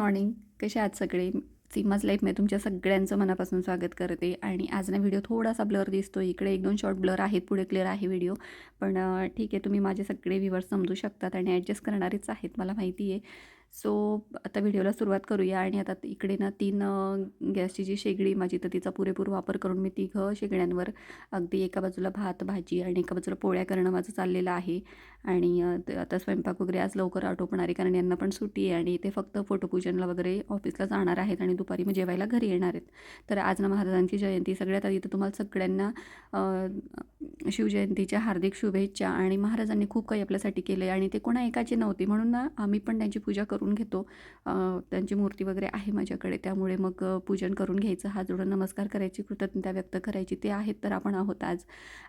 Morning कसे आहात सगळे? सीमाज लाईफमध्ये तुमच्या सगळ्यांचं मनापासून स्वागत करते. आणि आज ना व्हिडिओ थोडासा ब्लर दिसतो इकडे एक दोन शॉर्ट ब्लर आहेत. पुढे क्लिअर आहे व्हिडिओ पण ठीक आहे. तुम्ही माझे सगळे व्ह्यूवर्स समजू शकतात आणि ॲडजस्ट करणारेच आहेत. मला माहिती आहे सो आता व्हिडिओला सुरुवात करूया आणि आता इकडे ना तीन गॅसची जी शेगडी माझी तर तिचा पुरेपूर वापर करून मी तिघं शेगड्यांवर अगदी एका बाजूला भात भाजी आणि एका बाजूला पोळ्या करणं माझं चाललेलं आहे. आणि आता स्वयंपाक वगैरे आज लवकर आटोपणार आहे कारण यांना पण सुट्टी आहे आणि ते फक्त फोटोपूजनला वगैरे ऑफिसला जाणार आहेत आणि दुपारी मग जेवायला घरी येणार आहेत. तर आज ना महाराजांची जयंती सगळ्यात आधी तर तुम्हाला सगळ्यांना शिवजयंतीच्या हार्दिक शुभेच्छा आणि महाराजांनी खूप काही आपल्यासाठी केलं आहे आणि ते कोणा एकाची नव्हती म्हणून ना आम्ही पण त्यांची पूजा करू करून घेतो. त्यांची मूर्ती वगैरे आहे माझ्याकडे त्यामुळे मग पूजन करून घ्यायचं. हात जोडून नमस्कार करायची कृतज्ञता व्यक्त करायची ते आहेत तर आपण आहोत आज.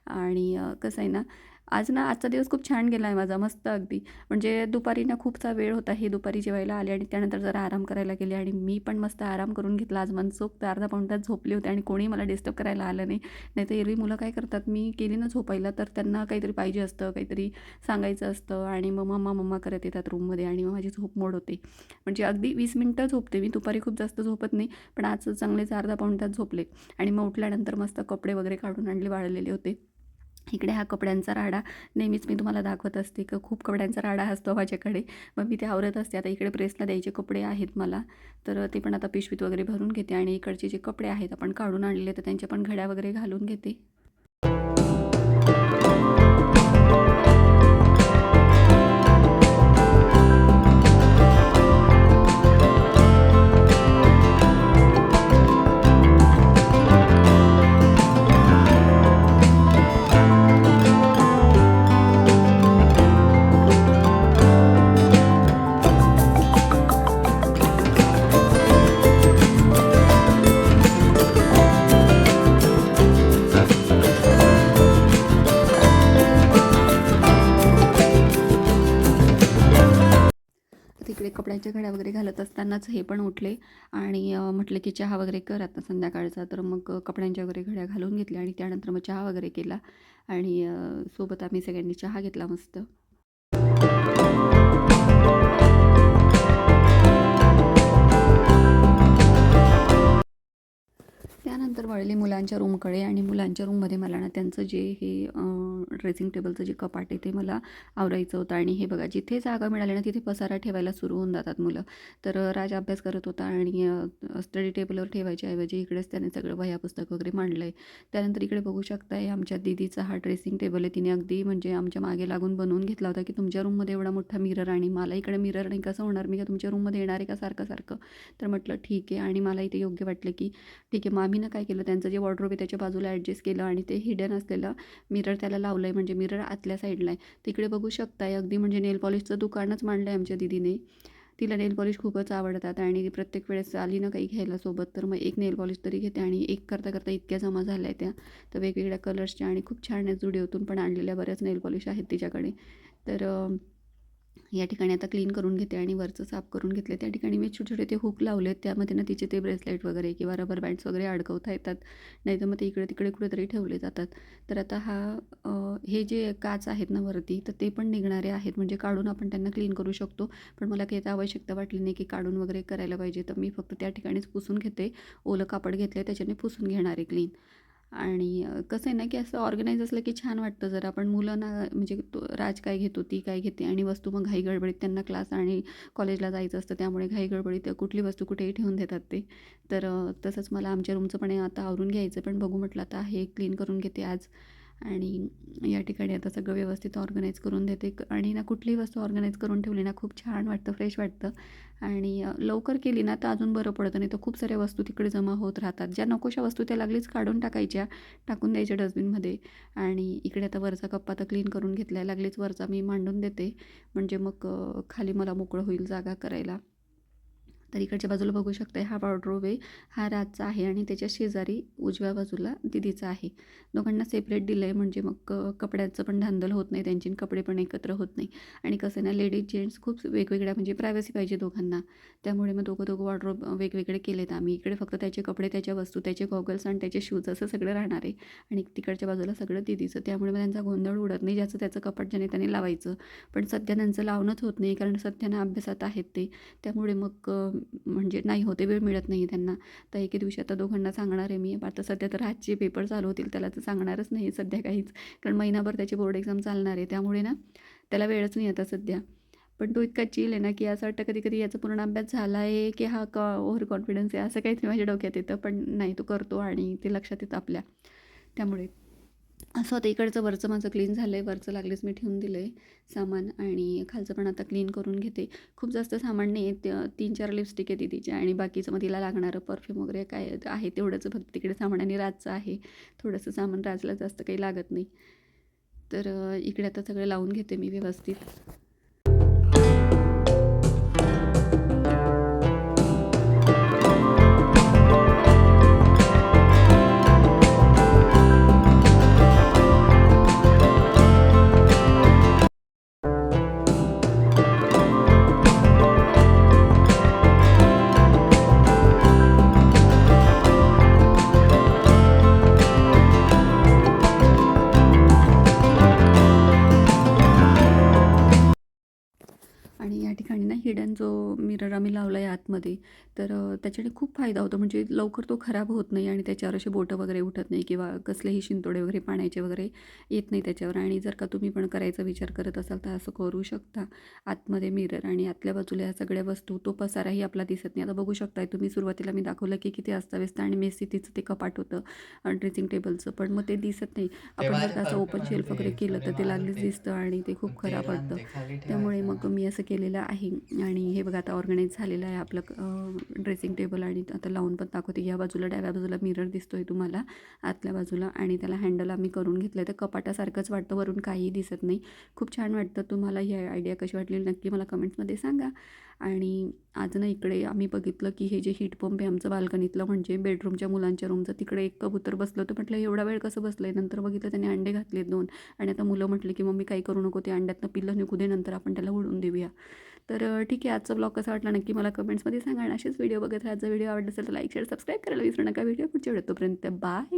आणि कसं आहे ना आज ना आजचा दिवस खूप छान गेला आहे माझा मस्त अगदी. म्हणजे दुपारी ना खूपसा वेळ होता हे दुपारी जेवायला आले आणि त्यानंतर जरा आराम करायला गेले आणि मी पण मस्त आराम करून घेतला. आज मनसोक्त अर्धा पाऊण तास झोपले होते आणि कोणी मला डिस्टर्ब करायला आलं नाही. नाही तर एरवी मुलं काय करतात मी केली ना झोपायला तर त्यांना काहीतरी पाहिजे असतं काहीतरी सांगायचं असतं आणि मग मम्मा मम्मा करत येतात रूममध्ये आणि मग माझी झोप मोड होते. म्हणजे अगदी वीस मिनटं झोपते मी दुपारी खूप जास्त झोपत नाही पण आज चांगलेच अर्धा पाऊण तास झोपले आणि मग उठल्यानंतर मस्त कपडे वगैरे काढून आणले वाळलेले होते. इकडे हा कपड्यांचा राडा नेहमीच मी तुम्हाला दाखवत असते की खूप कपड्यांचा राडा असतो माझ्याकडे. मग मी ते आवरत असते. आता इकडे प्रेसला द्यायचे कपडे आहेत मला. तर ते पण आता पिशवीत वगैरे भरून घेते आणि इकडचे जे कपडे आहेत आपण काढून आणले तर त्यांच्या पण घड्या वगैरे घालून घेते. कपड्याच्या घड्या वगैरे घालत असतानाच हे पण उठले आणि म्हटलं की चहा वगैरे कर. आता संध्याकाळचा तर मग कपड्यांच्या वगैरे घड्या घालून घेतल्या आणि त्यानंतर मग चहा वगैरे केला आणि सोबत आम्ही सगळ्यांनी चहा घेतला मस्त. त्यानंतर वळले मुलांच्या रूमकडे आणि मुलांच्या रूममध्ये मला ना त्यांचं जे हे ड्रेसिंग टेबलचं जे कपाट आहे ते मला आवरायचं होतं. आणि हे बघा जिथे जागा मिळाली ना तिथे पसारा ठेवायला सुरू होऊन जातात मुलं. तर राज अभ्यास करत होता आणि स्टडी टेबलवर ठेवायच्या ऐवजी इकडेच त्याने सगळं वह्या पुस्तक वगैरे मांडलं आहे त्यानंतर इकडे बघू शकताय आमच्या दीदीचा हा ड्रेसिंग टेबल आहे. तिने अगदी म्हणजे आमच्या मागे लागून बनवून घेतला होता की तुमच्या रूममध्ये एवढा मोठा मिरर आणि मला इकडे मिरर नाही कसं होणार? मी का तुमच्या रूममध्ये येणार आहे का सारखं सारखं? तर म्हटलं ठीक आहे. आणि मला इथे योग्य वाटलं की ठीक आहे मग आम्ही ना काय केलं? त्यांचं जे वॉर्ड्रोब आहे त्याच्या बाजूला ॲडजस्ट केलं आणि ते हिडन असलेलं मिरर त्याला लावलं आहे म्हणजे मिरर आतल्या साईडला आहे. तिकडे बघू शकताय अगदी म्हणजे नेल पॉलिशचं दुकानच मांडलं आहे आमच्या दिदीने. तिला नेल पॉलिश खूपच आवडतात आणि प्रत्येक वेळेस आली ना काही घ्यायला सोबत तर मग एक नेल पॉलिश तरी घेते आणि एक करता करता इतक्या जमा झाल्या आहेत त्या. तर वेगवेगळ्या कलर्सच्या आणि खूप छान आहेत जुडिओतून पण आणलेल्या बऱ्याच नेल पॉलिश आहेत तिच्याकडे. तर या ठिकाणी आता क्लीन करून घेते आणि वरचं साफ करून घेतले त्या ठिकाणी मी छोटे छोटे ते हुक लावलेत. त्यामध्ये ना तिचे ते ब्रेसलेट वगैरे किंवा रबर बँड्स वगैरे अडकवता येतात. नाही तर मग ते इकडे तिकडे कुठेतरी ठेवले जातात. तर आता हा हे जे काच आहेत ना वरती तर ते पण निघणारे आहेत. म्हणजे काढून आपण त्यांना क्लीन करू शकतो. पण मला काही आता आवश्यकता वाटली नाही की काढून वगैरे करायला पाहिजे. तर मी फक्त त्या ठिकाणीच पुसून घेते. ओलं कापड घेतलं त्याच्याने पुसून घेणार आहे क्लीन आणि कसं आहे ना की असं ऑर्गनाईज असलं की छान वाटतं जर. आपण मुलं ना म्हणजे तो राज काय घेतो ती काय घेते आणि वस्तू मग घाई गडबडीत त्यांना क्लास आणि कॉलेजला जायचं असतं त्यामुळे घाई गडबडीत कुठली वस्तू कुठेही ठेवून देतात ते. तर तसंच मला आमच्या रूमचं पण आता आवरून घ्यायचं पण बघू म्हटलं आता हे क्लीन करून घेते आज. आणि या ठिकाणी आता सगळं व्यवस्थित ऑर्गनाईज करून देते. आणि ना कुठलीही वस्तू ऑर्गनाईज करून ठेवली ना खूप छान वाटतं फ्रेश वाटतं. आणि लवकर केली ना तर अजून बरं पडतं नाही तर खूप साऱ्या वस्तू तिकडे जमा होत राहतात. ज्या नकोशा वस्तू त्या लागलीच काढून टाकायच्या टाकून द्यायच्या डस्टबिनमध्ये. आणि इकडे आता वरचा कप्पा तर क्लीन करून घेतला आहे लागलीच वरचा मी मांडून देते. म्हणजे मग खाली मला मोकळं होईल जागा करायला. तर इकडच्या बाजूला बघू शकता हा वॉर्ड्रोब आहे हा राजचा आहे आणि त्याच्या शेजारी उजव्या बाजूला दिदीचा आहे. दोघांना सेपरेट दिलं आहे म्हणजे मग कपड्याचं पण धांदल होत नाही त्यांची कपडे पण एकत्र होत नाही. आणि कसं आहे ना लेडीज जेंट्स खूप वेगवेगळ्या म्हणजे प्रायव्हसी पाहिजे दोघांना. त्यामुळे मग दोघं दोघं वॉर्ड्रोब वेगवेगळे केलेत आम्ही. इकडे फक्त त्याचे कपडे त्याच्या वस्तू त्याचे गॉगल्स आणि त्याचे शूज असं सगळं राहणार आहे. आणि तिकडच्या बाजूला सगळं दिदीचं. त्यामुळे मग त्यांचा गोंधळ उडत नाही ज्याचं त्याचं कपाट ज्याने त्याने लावायचं. पण सध्या त्यांचं लावणंच होत नाही कारण सध्या ना अभ्यासात आहेत ते. त्यामुळे मग म्हणजे नाही होते वेळ मिळत नाही त्यांना. तर एके दिवशी आता दोघांना सांगणार आहे मी. आता सध्या तर आजचे पेपर चालू होतील त्याला तर सांगणारच नाही सध्या काहीच. कारण महिनाभर त्याची बोर्ड एक्झाम चालणार आहे. त्यामुळे ना त्याला वेळच नाही आता सध्या. पण तो इतका चिल आहे ना की असं वाटतं कधी कधी याचा पूर्ण अभ्यास झाला आहे की हा क ओव्हर कॉन्फिडन्स आहे? असं काहीतरी माझ्या डोक्यात येतं. पण नाही तो करतो आणि ते लक्षात येतं आपल्या. त्यामुळे. असं होतं इकडचं वरचं माझं क्लीन झालं आहे वरचं लागलेच मी ठेवून दिलं आहे सामान आणि खालचं पण आता क्लीन करून घेते. खूप जास्त सामान नाही आहे. त- तीन चार लिपस्टिक आहे तिच्या आणि बाकीचं मग तिला लागणारं परफ्यूम वगैरे काय आहे तेवढंच. फक्त तिकडे सामान आणि राजचं आहे. थोडंसं सामान राजला जास्त काही लागत नाही. तर इकडे आता सगळं लावून घेते मी व्यवस्थित. हिडन जो मिरर आम्ही लावला आहे आतमध्ये तर त्याच्याने खूप फायदा होतो. म्हणजे लवकर तो खराब होत नाही आणि त्याच्यावर असे बोटं वगैरे उठत नाही किंवा कसलेही शिंतोडे वगैरे पाण्याचे वगैरे येत नाही त्याच्यावर. आणि जर का तुम्ही पण करायचा विचार करत असाल तर असं करू शकता. आतमध्ये मिरर आणि आतल्या बाजूला ह्या सगळ्या वस्तू तो पसाराही आपला दिसत नाही. आता बघू शकताय तुम्ही सुरुवातीला मी दाखवलं की किती अस्ताव्यस्त आणि मेसी तिचं ते कपाट होतं ड्रेसिंग टेबलचं पण मग ते दिसत नाही. आपण जर का असं ओपन शेल्फ वगैरे केलं तर ते लागलीच दिसतं आणि ते खूप खराब वाटतं. त्यामुळे मग मी असं केलेलं आहे. आणि हे बघा आता ऑर्गनाईज झालेलं आहे आपलं ड्रेसिंग टेबल आणि आता लावून पण दाखवते. या बाजूला डाव्या बाजूला मिरर दिसतो आहे तुम्हाला आतल्या बाजूला आणि त्याला हँडल आम्ही करून घेतलं तर कपाटासारखंच वाटतं वरून काहीही दिसत नाही. खूप छान वाटतं तुम्हाला ही आयडिया कशी वाटली नक्की मला कमेंट्समध्ये सांगा. आणि आज ना इकडे आम्ही बघितलं की हे जे हीट पंप आहे आमचं बाल्कनीतलं म्हणजे बेडरूमच्या मुलांच्या रूमचं तिकडे एक कबूतर बसलं होतं. म्हटलं एवढा वेळ कसं बसलं आहे नंतर बघितलं त्याने अंडे घातले दोन. आणि आता मुलं म्हटले की मम्मी काही करू नको ते अंड्यातनं पिल्लं निघू दे नंतर आपण त्याला उडून देऊया. तर ठीक आहे आजचा ब्लॉग कसा वाटला नक्की मला कमेंट्समध्ये सांगा. आणि असेच व्हिडिओ बघत राहा. जर व्हिडिओ आवडला असेल तर लाईक शेअर सबस्क्राईब करायला विसरू नका. व्हिडिओ पुढच्या वेळेत तोपर्यंत बाय